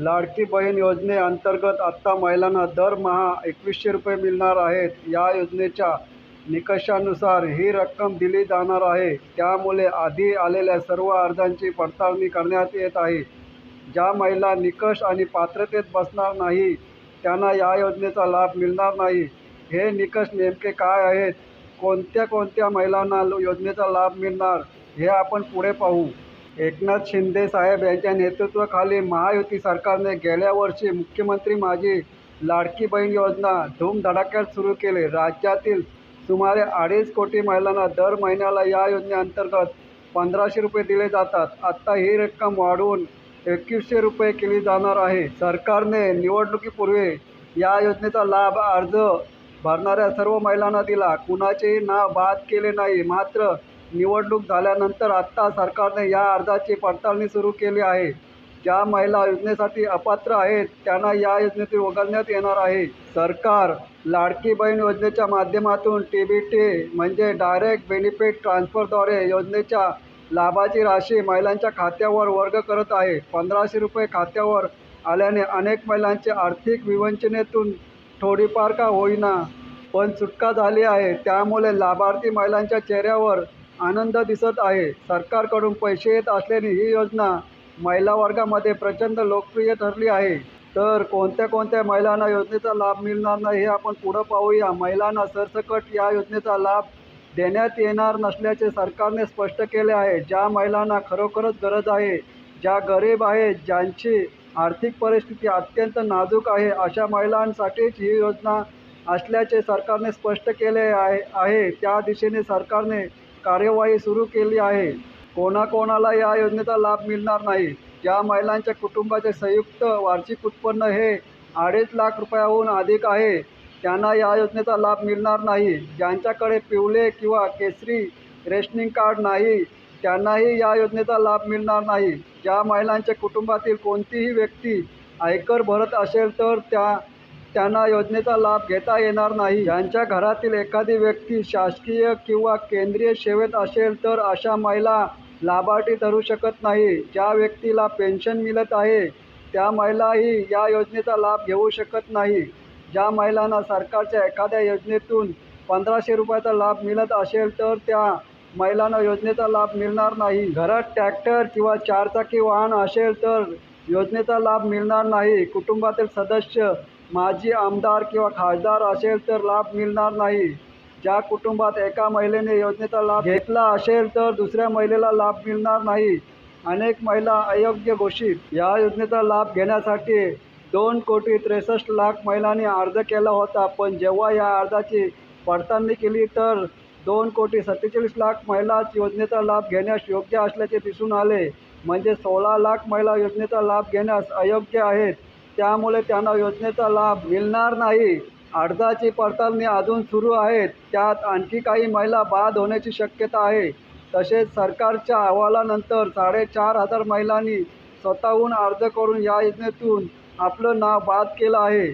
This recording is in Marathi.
लाडकी बहीण योजनेअंतर्गत आत्ता महिलांना दरमहा एकवीसशे रुपये मिळणार आहेत. या योजनेच्या निकषानुसार ही रक्कम दिली जाणार आहे. त्यामुळे आधी आलेल्या सर्व अर्जांची पडताळणी करण्यात येत आहे. ज्या महिला निकष आणि पात्रतेत बसणार नाही त्यांना या योजनेचा लाभ मिळणार नाही. हे निकष नेमके काय आहेत? कोणत्या कोणत्या महिलांना योजनेचा लाभ मिळणार? हे आपण पुढे पाहू. एकनाथ शिंदे साहेब यांच्या नेतृत्वाखाली महायुती सरकारने गेल्या वर्षी मुख्यमंत्री माझी लाडकी बहीण योजना धूमधडाक्यात सुरू केली. राज्यातील सुमारे अडीच कोटी महिलांना दर महिन्याला या योजनेअंतर्गत पंधराशे रुपये दिले जातात. आत्ता ही रक्कम वाढवून एकवीसशे रुपये केली जाणार आहे. सरकारने निवडणुकीपूर्वी या योजनेचा लाभ अर्ज भरणाऱ्या सर्व महिलांना दिला. कुणाचेही नाव बाद केले नाही. मात्र निवडणूक झाल्यानंतर आत्ता सरकारने या अर्जाची पडताळणी सुरू केली आहे. ज्या महिला योजनेसाठी अपात्र आहेत त्यांना या योजनेतून वगळण्यात येणार आहे. सरकार लाडकी बहीण योजनेच्या माध्यमातून टी बी टी म्हणजे डायरेक्ट बेनिफिट ट्रान्सफरद्वारे योजनेच्या लाभाची राशी महिलांच्या खात्यावर वर्ग करत आहे. पंधराशे रुपये खात्यावर आल्याने अनेक महिलांचे आर्थिक विवंचनेतून थोडीफार का होईना पण सुटका झाली आहे. त्यामुळे लाभार्थी महिलांच्या चेहऱ्यावर आनंद दिसत आहे. सरकारकडून पैसे येत असल्याने ही योजना महिला वर्गामध्ये प्रचंड लोकप्रिय ठरली आहे. तर कोणत्या कोणत्या महिलांना योजनेचा लाभ मिळणार नाही हे आपण पुढं पाहूया. महिलांना सरसकट या योजनेचा लाभ देण्यात येणार नसल्याचे सरकारने स्पष्ट केले आहे. ज्या महिलांना खरोखरच गरज आहे ज्या गरीब आहेत ज्यांची आर्थिक परिस्थिती अत्यंत नाजूक आहे अशा महिलांसाठीच ही योजना असल्याचे सरकारने स्पष्ट केले आहे आहे. त्या दिशेने सरकारने कार्यवाही सुरू केली आहे. कोणाकोणाला या योजनेचा लाभ मिळणार नाही. ज्या महिलांच्या कुटुंबाचे संयुक्त वार्षिक उत्पन्न हे अडीच लाख रुपयाहून अधिक आहे. त्यांना या योजनेचा लाभ मिळणार नाही. ज्यांच्याकडे पिवळे किंवा केसरी रेशनिंग कार्ड नाही त्यांनाही या योजनेचा लाभ मिळणार नाही. ज्या महिलांच्या कुटुंबातील कोणतीही व्यक्ती आयकर भरत असेल तर त्या त्यांना योजनेचा लाभ घेता येणार नाही. ज्यांच्या घरातील एखादी व्यक्ती शासकीय किंवा केंद्रीय सेवेत असेल तर अशा महिला लाभार्थी ठरू शकत नाही. ज्या व्यक्तीला पेन्शन मिळत आहे त्या महिलाही या योजनेचा लाभ घेऊ शकत नाही. ज्या महिलांना सरकारच्या एखाद्या योजनेतून पंधराशे रुपयाचा लाभ मिळत असेल तर त्या महिलांना योजनेचा लाभ मिळणार नाही. घरात ट्रॅक्टर किंवा चारचाकी वाहन असेल तर योजनेचा लाभ मिळणार नाही. कुटुंबातील सदस्य माजी आमदार किंवा खासदार असेल तर लाभ मिळणार नाही. ज्या कुटुंबात एका महिलेने योजनेचा लाभ घेतला असेल तर दुसऱ्या महिलेला लाभ मिळणार नाही. अनेक महिला अयोग्य घोषित. या योजनेचा लाभ घेण्यासाठी दोन कोटी त्रेसष्ट लाख महिलांनी अर्ज केला होता. पण जेव्हा या अर्जाची पडताळणी केली तर दोन कोटी सत्तेचाळीस लाख महिलाच योजनेचा लाभ घेण्यास योग्य असल्याचे दिसून आले. म्हणजे सोळा लाख महिला योजनेचा लाभ घेण्यास अयोग्य आहेत. त्यामुळे त्यांना योजनेचा लाभ मिळणार नाही. अर्जाची पडताळणी अजून सुरू आहेत. त्यात आणखी काही महिला बाद होण्याची शक्यता आहे. तसेच सरकारच्या अहवालानंतर साडेचार हजार महिलांनी स्वतःहून अर्ज करून या योजनेतून आपलं नाव बाद केलं आहे.